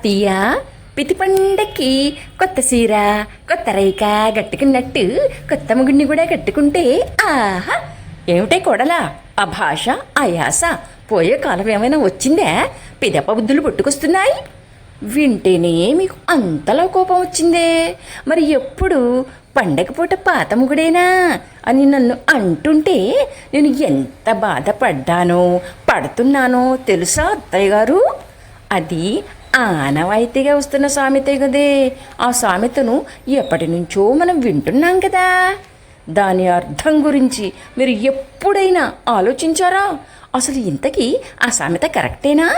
అత్తయ్య పితి పండక్కి కొత్త సీర కొత్త రైక కట్టుకున్నట్టు కొత్త ముగుడిని కూడా కట్టుకుంటే ఆహా! ఏమిటే కొడలా? ఆ భాష ఆ యాస పోయే కాలం ఏమైనా వచ్చిందే? పిదప బుద్ధులు పుట్టుకొస్తున్నాయి. వింటేనే మీకు అంతలో కోపం వచ్చిందే. మరి ఎప్పుడు పండగ పూట పాత ముగుడేనా అని నన్ను అంటుంటే నేను ఎంత బాధపడ్డానో పడుతున్నానో తెలుసా అత్తయ్య గారు? అది ఆనవాయితీగా వస్తున్న సామెతే కదే. ఆ సామెతను ఎప్పటి నుంచో మనం వింటున్నాం కదా. దాని అర్థం గురించి మీరు ఎప్పుడైనా ఆలోచించారా? అసలు ఇంతకీ ఆ సామెత కరెక్టేనా?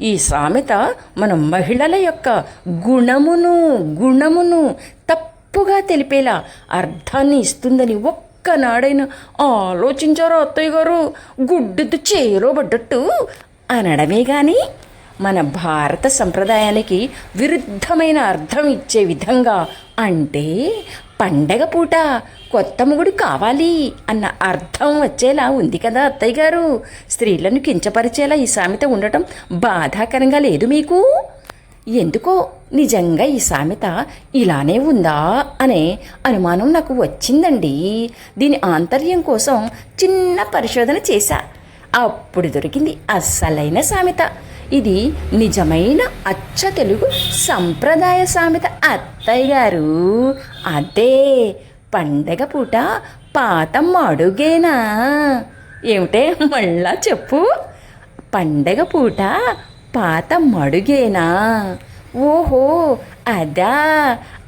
ఈ సామెత మన మహిళల యొక్క గుణమును గుణమును తప్పుగా తెలిపేలా అర్థాన్ని ఇస్తుందని ఒక్కనాడైనా ఆలోచించారా అత్తయ్య గారు? గుడ్డుతో చేలో పడ్డట్టు అనడమే కానీ మన భారత సంప్రదాయానికి విరుద్ధమైన అర్థం ఇచ్చే విధంగా అంటే పండగ పూట కొత్త మొగుడు కావాలి అన్న అర్థం వచ్చేలా ఉంది కదా అత్తయ్య గారు. స్త్రీలను కించపరిచేలా ఈ సామెత ఉండటం బాధాకరంగా లేదు మీకు? ఎందుకో నిజంగా ఈ సామెత ఇలానే ఉందా అనే అనుమానం నాకు వచ్చిందండి. దీని ఆంతర్యం కోసం చిన్న పరిశోధన చేశా. అప్పుడు దొరికింది అస్సలైన సామెత. ఇది నిజమైన అచ్చ తెలుగు సంప్రదాయ సామెత. అత్తయ్య గారు అదే పండగ పూట పాత మడుగేనా ఏమిటే మళ్ళా చెప్పు. పండగ పూట పాత మడుగేనా ఓహో అదా.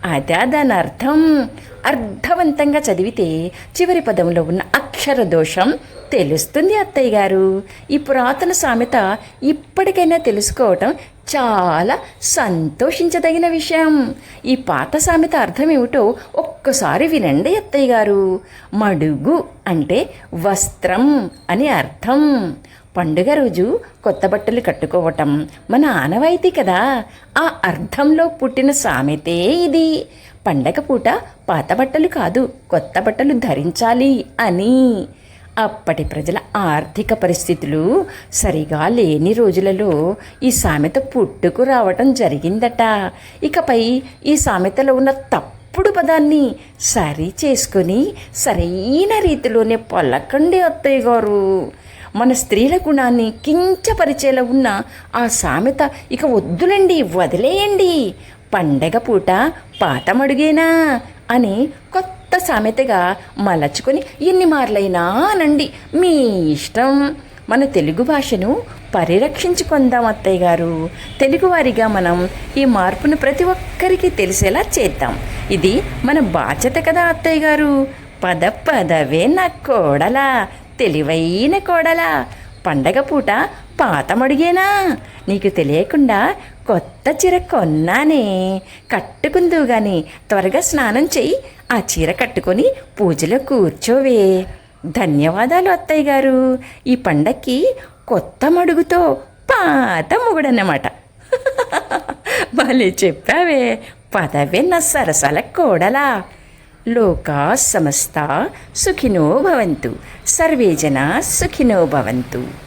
అదా దాని అర్థం అర్థవంతంగా చదివితే చివరి పదంలో ఉన్న అక్షర దోషం తెలుస్తుంది అత్తయ్య గారు. ఈ పురాతన సామెత ఇప్పటికైనా తెలుసుకోవటం చాలా సంతోషించదగిన విషయం. ఈ పాత సామెత అర్థం ఏమిటో ఒక్కసారి వినండి అత్తయ్య గారు. మడుగు అంటే వస్త్రం అని అర్థం. పండుగ రోజు కొత్త బట్టలు కట్టుకోవటం మన ఆనవాయితీ కదా. ఆ అర్థంలో పుట్టిన సామెతే ఇది. పండగ పూట పాత బట్టలు కాదు కొత్త బట్టలు ధరించాలి అని. అప్పటి ప్రజల ఆర్థిక పరిస్థితులు సరిగా లేని రోజులలో ఈ సామెత పుట్టుకు రావటం జరిగిందట. ఇకపై ఈ సామెతలో ఉన్న తప్పుడు పదాన్ని సరి చేసుకొని సరైన రీతిలోనే పలకండి అత్తయ్య గారు. మన స్త్రీల గుణాన్ని కించపరిచేలా ఉన్న ఆ సామెత ఇక వద్దులండి వదిలేయండి. పండగ పూట పాతమడుగేనా అని కొత్త సామెతగా మలచుకొని ఎన్ని మార్లైనా అనండి. మీ ఇష్టం. మన తెలుగు భాషను పరిరక్షించుకుందాం అత్తయ్య గారు. తెలుగువారిగా మనం ఈ మార్పును ప్రతి ఒక్కరికి తెలిసేలా చేద్దాం. ఇది మన బాధ్యత కదా అత్తయ్య గారు. పద పదవే నా కోడలా. తెలివైన కోడలా. పండగ పూట పాత మడుగేనా నీకు తెలియకుండా కొత్త చీర కొన్నానే. కట్టుకుందు గాని త్వరగా స్నానం చెయ్యి. ఆ చీర కట్టుకొని పూజలో కూర్చోవే. ధన్యవాదాలు అత్తయ్య గారు ఈ పండక్కి కొత్త మడుగుతో పాత మొగుడన్నమాట. భలే చెప్పావే. పదవే నా సరసల కోడలా. ಲೋಕ ಸಮಸ್ತ ಸುಖಿನೋ ಭವಂತು. ಸರ್ವೇ ಜನ ಸುಖಿನೋ ಭವಂತು.